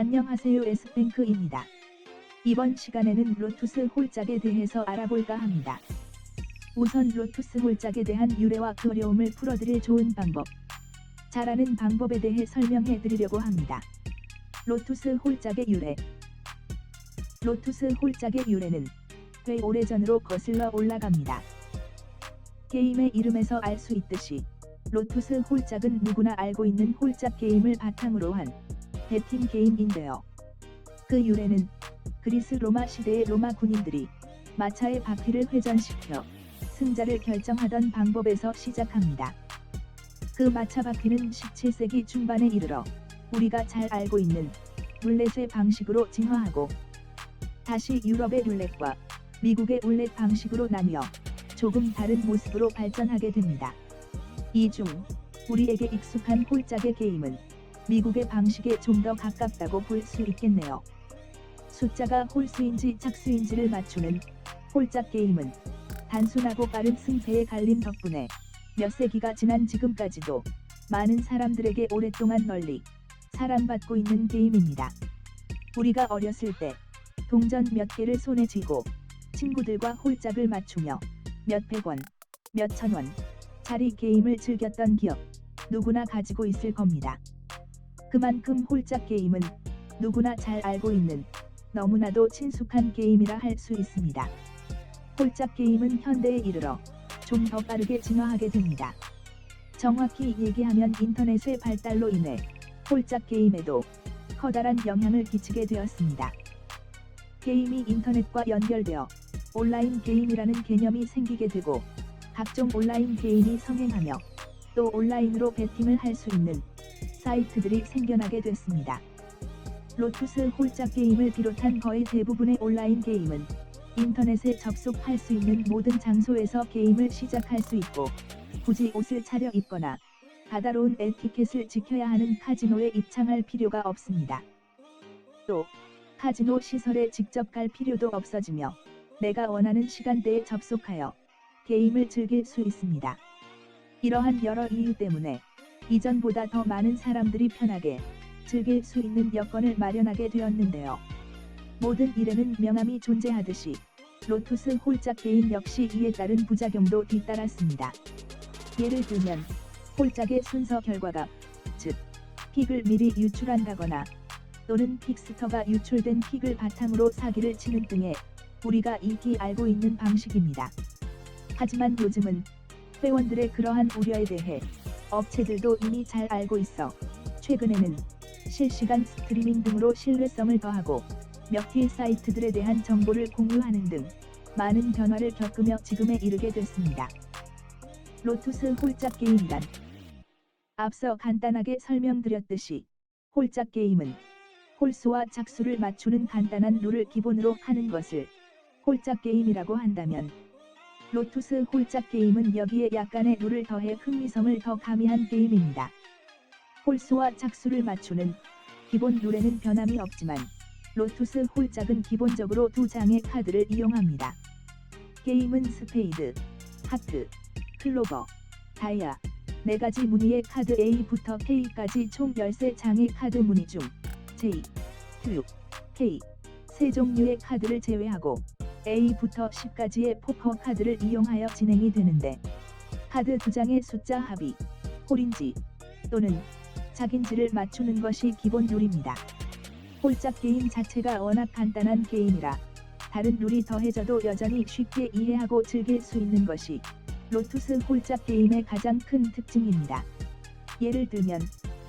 안녕하세요 S뱅크입니다. 이번 시간에는 로투스 홀짝에 대해서 알아볼까 합니다. 우선 로투스 홀짝에 대한 유래와 그 어려움을 풀어드릴 좋은 방법. 잘하는 방법에 대해 설명해 드리려고 합니다. 로투스 홀짝의 유래. 로투스 홀짝의 유래는 꽤 오래전으로 거슬러 올라갑니다. 게임의 이름에서 알 수 있듯이 로투스 홀짝은 누구나 알고 있는 홀짝 게임을 바탕으로 한 대팀 게임인데요. 그 유래는 그리스 로마 시대의 로마 군인들이 마차의 바퀴를 회전시켜 승자를 결정하던 방법에서 시작합니다. 그 마차 바퀴는 17세기 중반에 이르러 우리가 잘 알고 있는 룰렛의 방식으로 진화하고 다시 유럽의 룰렛과 미국의 룰렛 방식으로 나뉘어 조금 다른 모습으로 발전하게 됩니다. 이 중 우리에게 익숙한 홀짝의 게임은 미국의 방식에 좀 더 가깝다고 볼 수 있겠네요. 숫자가 홀수인지 착수인지를 맞추는 홀짝 게임은 단순하고 빠른 승패의 갈림 덕분에 몇 세기가 지난 지금까지도 많은 사람들에게 오랫동안 널리 사랑받고 있는 게임입니다. 우리가 어렸을 때 동전 몇 개를 손에 쥐고 친구들과 홀짝을 맞추며 몇백 원, 몇천 원, 짜리 게임을 즐겼던 기억 누구나 가지고 있을 겁니다. 그만큼 홀짝 게임은 누구나 잘 알고 있는 너무나도 친숙한 게임이라 할 수 있습니다. 홀짝 게임은 현대에 이르러 좀 더 빠르게 진화하게 됩니다. 정확히 얘기하면 인터넷의 발달로 인해 홀짝 게임에도 커다란 영향을 끼치게 되었습니다. 게임이 인터넷과 연결되어 온라인 게임이라는 개념이 생기게 되고 각종 온라인 게임이 성행하며 또 온라인으로 배팅을 할 수 있는 사이트들이 생겨나게 됐습니다. 로투스 홀짝 게임을 비롯한 거의 대부분의 온라인 게임은 인터넷에 접속할 수 있는 모든 장소에서 게임을 시작할 수 있고 굳이 옷을 차려 입거나 까다로운 에티켓을 지켜야 하는 카지노에 입장할 필요가 없습니다. 또 카지노 시설에 직접 갈 필요도 없어지며 내가 원하는 시간대에 접속하여 게임을 즐길 수 있습니다. 이러한 여러 이유 때문에 이전보다 더 많은 사람들이 편하게 즐길 수 있는 여건을 마련하게 되었는데요. 모든 일에는 명암이 존재하듯이 로투스 홀짝 게임 역시 이에 따른 부작용도 뒤따랐습니다. 예를 들면 홀짝의 순서 결과가 즉 픽을 미리 유출한다거나 또는 픽스터가 유출된 픽을 바탕으로 사기를 치는 등의 우리가 익히 알고 있는 방식입니다. 하지만 요즘은 회원들의 그러한 우려에 대해 업체들도 이미 잘 알고 있어 최근에는 실시간 스트리밍 등으로 신뢰성을 더하고 몇개 사이트들에 대한 정보를 공유하는 등 많은 변화를 겪으며 지금에 이르게 됐습니다. 로투스 홀짝 게임단 앞서 간단하게 설명드렸듯이 홀짝 게임은 홀수와 착수를 맞추는 간단한 룰을 기본으로 하는 것을 홀짝 게임이라고 한다면 로투스 홀짝 게임은 여기에 약간의 룰을 더해 흥미성을 더 가미한 게임입니다. 홀수와 착수를 맞추는 기본 룰에는 변함이 없지만 로투스 홀짝은 기본적으로 두 장의 카드를 이용합니다. 게임은 스페이드, 하트, 클로버, 다이아, 네 가지 무늬의 카드 A부터 K까지 총 13장의 카드 무늬 중 J, Q, K 세 종류의 카드를 제외하고 A부터 10까지의 포커 카드를 이용하여 진행이 되는데 카드 두 장의 숫자 합이 홀인지 또는 작인지를 맞추는 것이 기본 룰입니다. 홀짝 게임 자체가 워낙 간단한 게임이라 다른 룰이 더해져도 여전히 쉽게 이해하고 즐길 수 있는 것이 로투스 홀짝 게임의 가장 큰 특징입니다. 예를 들면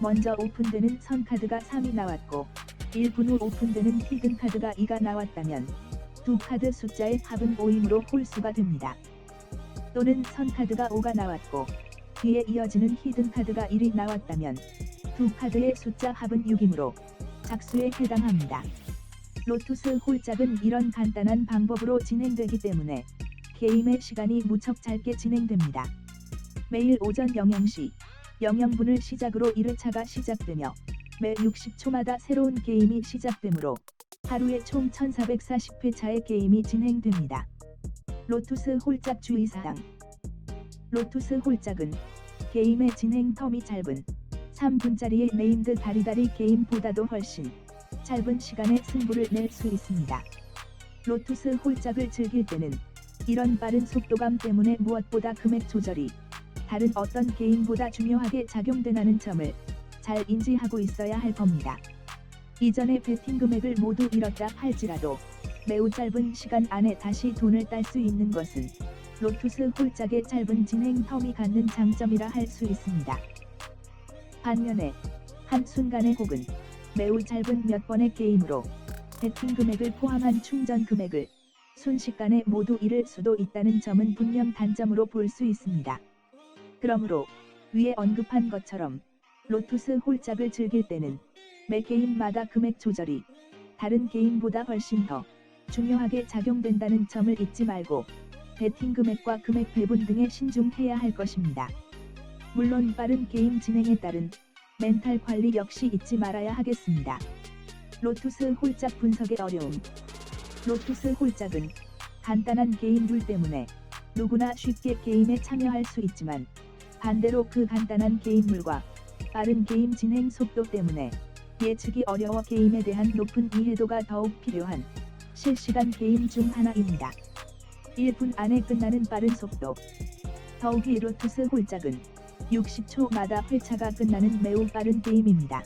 먼저 오픈되는 선 카드가 3이 나왔고 1분 후 오픈되는 히든 카드가 2가 나왔다면 두 카드 숫자의 합은 5이므로 홀수가 됩니다. 또는 선 카드가 5가 나왔고 뒤에 이어지는 히든 카드가 1이 나왔다면 두 카드의 숫자 합은 6이므로 작수에 해당합니다. 로투스 홀짝은 이런 간단한 방법으로 진행되기 때문에 게임의 시간이 무척 짧게 진행됩니다. 매일 오전 00시 00분을 시작으로 1회차가 시작되며 매 60초마다 새로운 게임이 시작되므로 하루에 총 1440회차의 게임이 진행됩니다. 로투스 홀짝 주의사항 로투스 홀짝은 게임의 진행 텀이 짧은 3분짜리의 네임드 다리다리 게임보다도 훨씬 짧은 시간에 승부를 낼 수 있습니다. 로투스 홀짝을 즐길 때는 이런 빠른 속도감 때문에 무엇보다 금액 조절이 다른 어떤 게임보다 중요하게 작용되는 점을 잘 인지하고 있어야 할 겁니다. 이전에 베팅 금액을 모두 잃었다 할지라도 매우 짧은 시간 안에 다시 돈을 딸 수 있는 것은 로투스 홀짝의 짧은 진행 텀이 갖는 장점이라 할 수 있습니다. 반면에 한순간에 혹은 매우 짧은 몇 번의 게임으로 베팅 금액을 포함한 충전 금액을 순식간에 모두 잃을 수도 있다는 점은 분명 단점으로 볼 수 있습니다. 그러므로 위에 언급한 것처럼 로투스 홀짝을 즐길 때는 매 게임마다 금액 조절이 다른 게임보다 훨씬 더 중요하게 작용된다는 점을 잊지 말고 베팅 금액과 금액 배분 등에 신중해야 할 것입니다. 물론 빠른 게임 진행에 따른 멘탈 관리 역시 잊지 말아야 하겠습니다. 로투스 홀짝 분석의 어려움 로투스 홀짝은 간단한 게임 룰 때문에 누구나 쉽게 게임에 참여할 수 있지만 반대로 그 간단한 게임물과 빠른 게임 진행 속도 때문에 예측이 어려워 게임에 대한 높은 이해도가 더욱 필요한 실시간 게임 중 하나입니다. 1분 안에 끝나는 빠른 속도 더욱이 로투스 홀짝은 60초마다 회차가 끝나는 매우 빠른 게임입니다.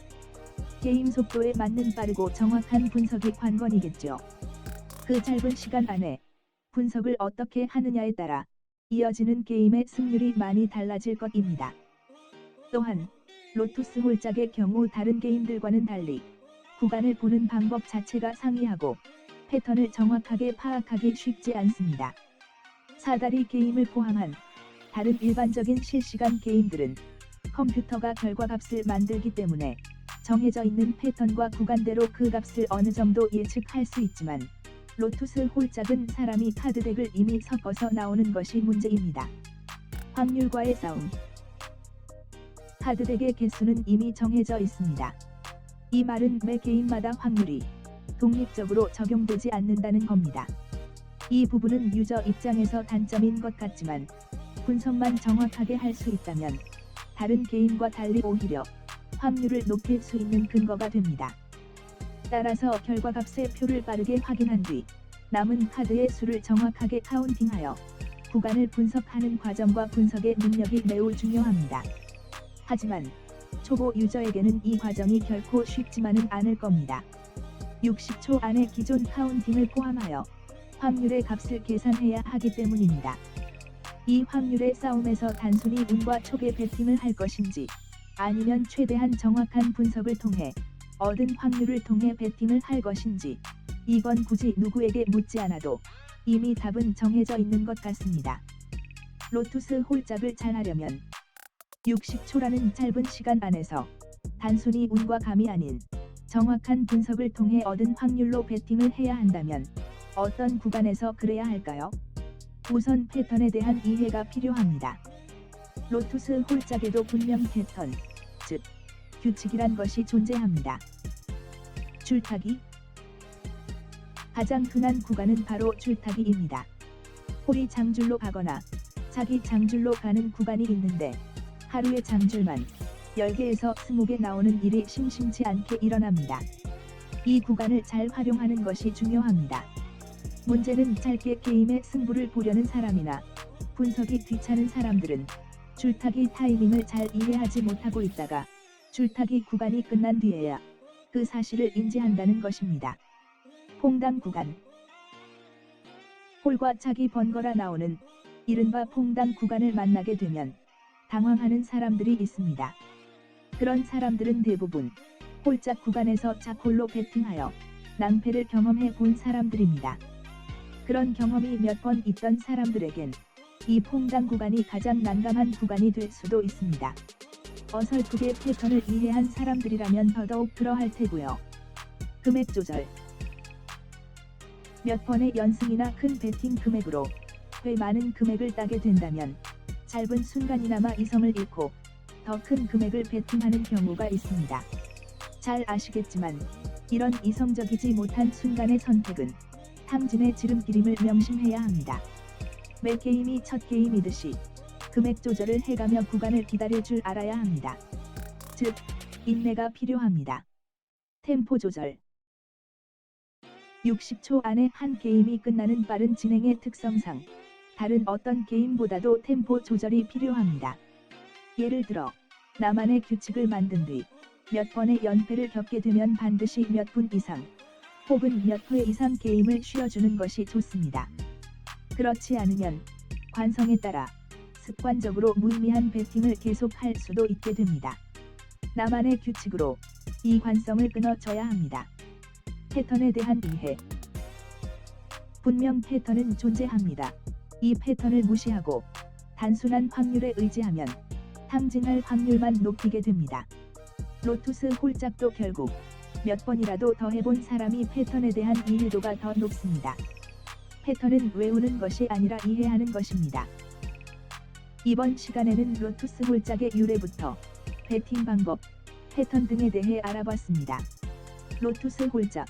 게임 속도에 맞는 빠르고 정확한 분석이 관건이겠죠. 그 짧은 시간 안에 분석을 어떻게 하느냐에 따라 이어지는 게임의 승률이 많이 달라질 것입니다. 또한 로투스 홀짝의 경우 다른 게임들과는 달리 구간을 보는 방법 자체가 상이하고 패턴을 정확하게 파악하기 쉽지 않습니다. 사다리 게임을 포함한 다른 일반적인 실시간 게임들은 컴퓨터가 결과값을 만들기 때문에 정해져 있는 패턴과 구간대로 그 값을 어느 정도 예측할 수 있지만 로투스 홀짝은 사람이 카드덱을 이미 섞어서 나오는 것이 문제입니다. 확률과의 싸움 카드덱의 개수는 이미 정해져 있습니다. 이 말은 매 게임마다 확률이 독립적으로 적용되지 않는다는 겁니다. 이 부분은 유저 입장에서 단점인 것 같지만 분석만 정확하게 할 수 있다면 다른 게임과 달리 오히려 확률을 높일 수 있는 근거가 됩니다. 따라서 결과값의 표를 빠르게 확인한 뒤 남은 카드의 수를 정확하게 카운팅하여 구간을 분석하는 과정과 분석의 능력이 매우 중요합니다. 하지만 초보 유저에게는 이 과정이 결코 쉽지만은 않을 겁니다. 60초 안에 기존 카운팅을 포함하여 확률의 값을 계산해야 하기 때문입니다. 이 확률의 싸움에서 단순히 운과 촉의 배팅을 할 것인지 아니면 최대한 정확한 분석을 통해 얻은 확률을 통해 배팅을 할 것인지 이건 굳이 누구에게 묻지 않아도 이미 답은 정해져 있는 것 같습니다. 로투스 홀짝을 잘 하려면 60초라는 짧은 시간 안에서 단순히 운과 감이 아닌 정확한 분석을 통해 얻은 확률로 배팅을 해야 한다면 어떤 구간에서 그래야 할까요? 우선 패턴에 대한 이해가 필요합니다. 로투스 홀짝에도 분명 패턴, 즉 규칙이란 것이 존재합니다. 줄타기 가장 흔한 구간은 바로 줄타기입니다. 홀이 장줄로 가거나 자기 장줄로 가는 구간이 있는데 하루에 장줄만 10개에서 20개 나오는 일이 심심치 않게 일어납니다. 이 구간을 잘 활용하는 것이 중요합니다. 문제는 짧게 게임의 승부를 보려는 사람이나 분석이 귀찮은 사람들은 줄타기 타이밍을 잘 이해하지 못하고 있다가 줄타기 구간이 끝난 뒤에야 그 사실을 인지한다는 것입니다. 퐁당 구간 홀과 차기 번거라 나오는 이른바 퐁당 구간을 만나게 되면 당황하는 사람들이 있습니다. 그런 사람들은 대부분 홀짝 구간에서 자콜로 배팅하여 낭패를 경험해 본 사람들입니다. 그런 경험이 몇 번 있던 사람들에겐 이 퐁당 구간이 가장 난감한 구간이 될 수도 있습니다. 어설프게 패턴을 이해한 사람들이라면 더더욱 그러할 테고요. 금액 조절 몇 번의 연승이나 큰 배팅 금액으로 꽤 많은 금액을 따게 된다면 짧은 순간이나마 이성을 잃고 더 큰 금액을 배팅하는 경우가 있습니다. 잘 아시겠지만 이런 이성적이지 못한 순간의 선택은 탐진의 지름길임을 명심해야 합니다. 매 게임이 첫 게임이듯이 금액 조절을 해가며 구간을 기다릴 줄 알아야 합니다. 즉, 인내가 필요합니다. 템포 조절 60초 안에 한 게임이 끝나는 빠른 진행의 특성상 다른 어떤 게임보다도 템포 조절이 필요합니다. 예를 들어 나만의 규칙을 만든 뒤 몇 번의 연패를 겪게 되면 반드시 몇 분 이상 혹은 몇 회 이상 게임을 쉬어주는 것이 좋습니다. 그렇지 않으면 관성에 따라 습관적으로 무의미한 배팅을 계속할 수도 있게 됩니다. 나만의 규칙으로 이 관성을 끊어줘야 합니다. 패턴에 대한 이해 분명 패턴은 존재합니다. 이 패턴을 무시하고 단순한 확률에 의지하면 탕진할 확률만 높이게 됩니다. 로투스 홀짝도 결국 몇 번이라도 더 해본 사람이 패턴에 대한 이해도가 더 높습니다. 패턴은 외우는 것이 아니라 이해하는 것입니다. 이번 시간에는 로투스 홀짝의 유래부터 배팅 방법, 패턴 등에 대해 알아봤습니다. 로투스 홀짝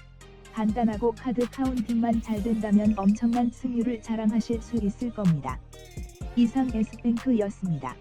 간단하고 카드 카운팅만 잘 된다면 엄청난 승률을 자랑하실 수 있을 겁니다. 이상 S뱅크였습니다.